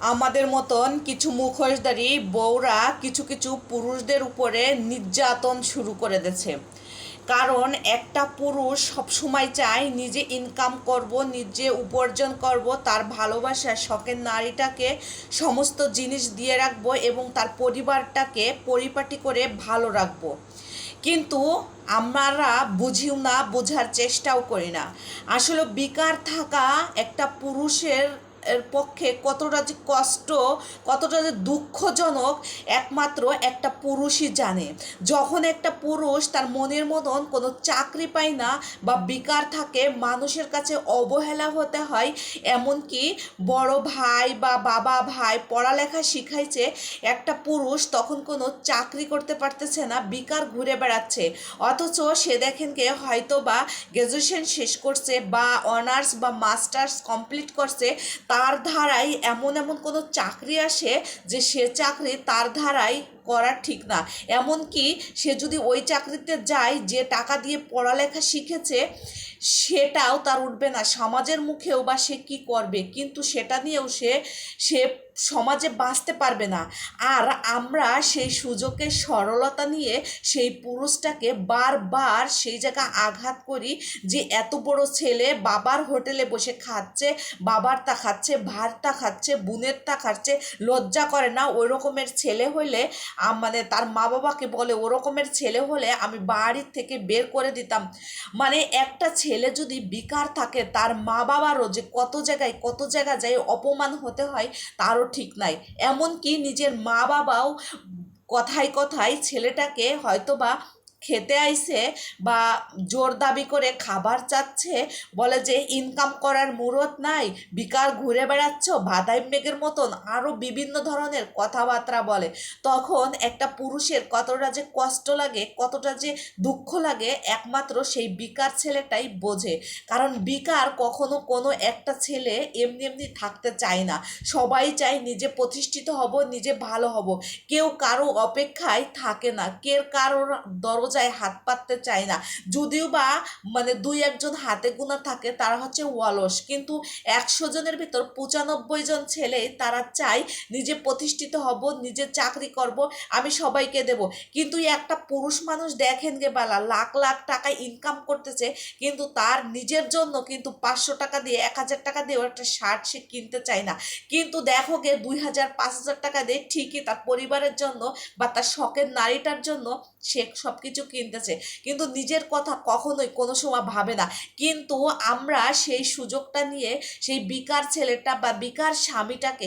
আমাদের মতন কিছু মুখোশধারী, বউরা কিছু কিছু পুরুষদের উপরে নির্যাতন শুরু করে দিয়েছে। কারণ একটা পুরুষ সবসময় চায় নিজে ইনকাম করব, নিজে উপার্জন করব, তার ভালোবাসা শখের নারীটাকে সমস্ত জিনিস দিয়ে রাখব এবং তার পরিবারটাকে পরিপাটি করে ভালো রাখব। কিন্তু আমরা বুঝিও না, বোঝার চেষ্টাও করি না। আসলে বেকার থাকা একটা পুরুষের এর পক্ষে কতটা যে কষ্ট, কতটা যে দুঃখজনক, একমাত্র একটা পুরুষই জানে। যখন একটা পুরুষ তার মনের মতন কোনো চাকরি পায় না বা বেকার থাকে, মানুষের কাছে অবহেলা হতে হয়, এমনকি বড় ভাই বা বাবা ভাই পড়ালেখা শিখাইছে, একটা পুরুষ তখন কোনো চাকরি করতে পারতেছে না, বেকার ঘুরে বেড়াচ্ছে। অথচ সে দেখেন কে হয়তো বা গ্র্যাজুয়েশন শেষ করছে বা অনার্স বা মাস্টার্স কমপ্লিট করছে তার ধারায় এমন এমন কোনো চাকরি আসে যে সে চাকরি তার ধারায় করা ঠিক না। এমনকি সে যদি ওই চাকরিতে যায়, যে টাকা দিয়ে পড়ালেখা শিখেছে, সেটাও তার উঠবে না। সমাজের মুখেও বা সে কী করবে? কিন্তু সেটা নিয়েও সে সে সমাজে বাঁচতে পারবে না। আর আমরা সেই সুযোগের সরলতা নিয়ে সেই পুরুষটাকে বারবার সেই জায়গা আঘাত করি যে এত বড় ছেলে বাবার হোটেলে বসে খাচ্ছে, বাবার তা খাচ্ছে ভাতটা খাচ্ছে, বোনের তা খাচ্ছে, লজ্জা করে না। ওই রকমের ছেলে হইলে মানে তার মা বাবাকে বলে, ওরকমের ছেলে হলে আমি বাড়ির থেকে বের করে দিতাম। মানে একটা ছেলে যদি বিকার থাকে, তার মা বাবারও যে কত জায়গায় কত জায়গা যায় অপমান হতে হয়, তারও ঠিক নাই। এমনকি নিজের মা বাবাও কথায় কথায় ছেলেটাকে হয়তো বা খেতে আইছে বা জোর দাবি করে খাবার চাচ্ছে, বলে যে ইনকাম করার মুরত নাই বিকার ঘুরে বেড়াচ্ছ বাদাই মেঘের মতন আরও বিভিন্ন ধরনের কথাবার্তা বলে। তখন একটা পুরুষের কতটা যে কষ্ট লাগে, কতটা যে দুঃখ লাগে, একমাত্র সেই বিকার ছেলেটাই বোঝে। কারণ বিকার কখনো কোনো একটা ছেলে এমনি এমনি থাকতে চায় না। সবাই চায় নিজে প্রতিষ্ঠিত হব, নিজে ভালো হব। কেউ কারও অপেক্ষায় থাকে না। কে কারোর দরজায় হাত পাততে চায় না। যদিও বা মানে দুই একজন হাতে গোনা থাকে, তারা হচ্ছে ওয়ালস। কিন্তু একশো জনের ভিতর পঁচানব্বই জন ছেলে, তারা চায় নিজে প্রতিষ্ঠিত হব, নিজে চাকরি করব, আমি সবাইকে দেব। কিন্তু একটা পুরুষ মানুষ দেখেন গে বালা, লাখ লাখ টাকা ইনকাম করতেছে, কিন্তু তার নিজের জন্য কিন্তু পাঁচশো টাকা দিয়ে, এক হাজার টাকা দিয়ে একটা শার্ট সে কিনতে চায় না। কিন্তু দেখো গে, দুই হাজার, পাঁচ হাজার টাকা দিয়ে ঠিকই তার পরিবারের জন্য বা তার শখের নারীটার জন্য সে সব কিছু কিনতেছে। কিন্তু নিজের কথা কখনোই কোনো সময় ভাবে না। কিন্তু আমরা সেই সুযোগটা নিয়ে সেই বিকার ছেলেটা বা বিকার স্বামীটাকে